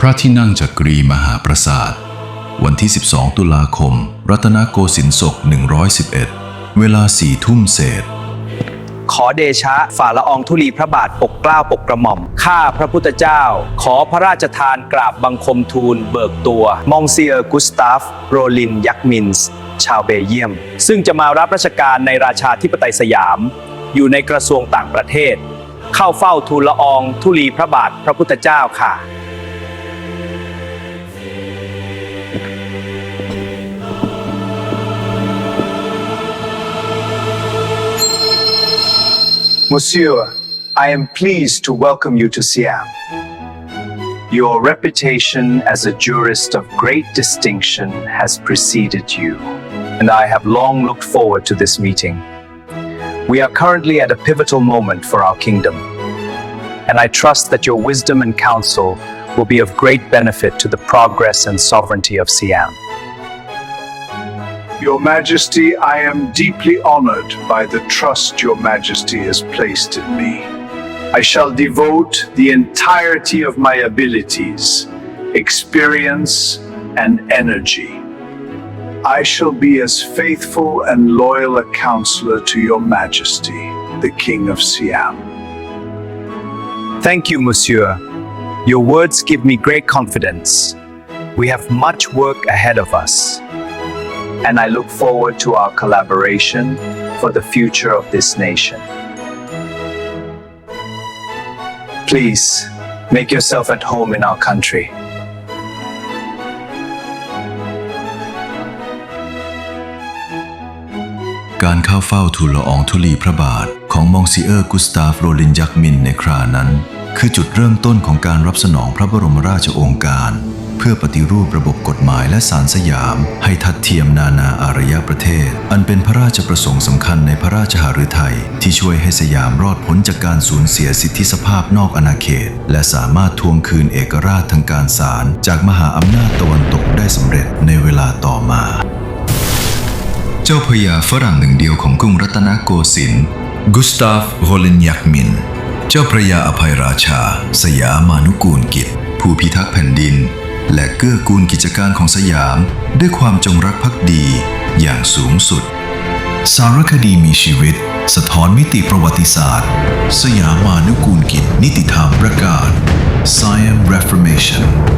พระที่นั่งจักรีมหาปราสาท วันที่ 12 ตุลาคม รัตนโกสินทร์ศก 111 เวลาสี่ทุ่มเศษ ขอเดชะฝ่าละอองธุลีพระบาทปกเกล้าปกกระหม่อม ข้าพระพุทธเจ้า ขอพระราชทานกราบบังคมทูลเบิกตัว มองเซียร์กุสตาฟ โรลิน ยักมินส์ ชาวเบลเยียม ซึ่งจะมารับราชการในราชาธิปไตยสยาม อยู่ในกระทรวงต่างประเทศ เข้าเฝ้าทูลละอองธุลีพระบาทพระพุทธเจ้าค่ะ Monsieur, I am pleased to welcome you to Siam. Your reputation as a jurist of great distinction has preceded you, and I have long looked forward to this meeting. We are currently at a pivotal moment for our kingdom, and I trust that your wisdom and counsel will be of great benefit to the progress and sovereignty of Siam. Your Majesty, I am deeply honored by the trust Your Majesty has placed in me. I shall devote the entirety of my abilities, experience, and energy. I shall be as faithful and loyal a counselor to Your Majesty, the King of Siam. Thank you, Monsieur. Your words give me great confidence. We have much work ahead of us, and I look forward to our collaboration for the future of this nation. Please make yourself at home in our country. การเข้าเฝ้าทูลละอองธุลีพระบาทของมองซิเออร์กุสตาฟโรลินยักมินในครานั้น คือจุดเริ่มต้นของการรับสนองพระบรมราชโองการ เพื่อปฏิรูประบบกฎหมายและสารสยาม ให้ทัดเทียมนานาอารยประเทศ อันเป็นพระราชประสงค์สำคัญในพระราชหฤทัยที่ช่วยให้สยามรอดพ้นจากการสูญเสียสิทธิสภาพนอกอาณาเขต และสามารถทวงคืนเอกราชทางการศาลจากมหาอำนาจตะวันตกได้สำเร็จในเวลาต่อมา เจ้าพระยาฝรั่งหนึ่งเดียวของกรุงรัตนโกสินทร์กุสตาฟโรลินยักมิน เจ้าพระยาอภัยราชา สยามานุกูลกิจ ผู้พิทักษ์แผ่นดิน เกื้อกูลกิจการของสยาม ด้วยความจงรักภักดีอย่างสูงสุด สารคดีมีชีวิต สะท้อนมิติประวัติศาสตร์ สยามานุกูลกิจนิติธรรมประกาศ Siam Reformation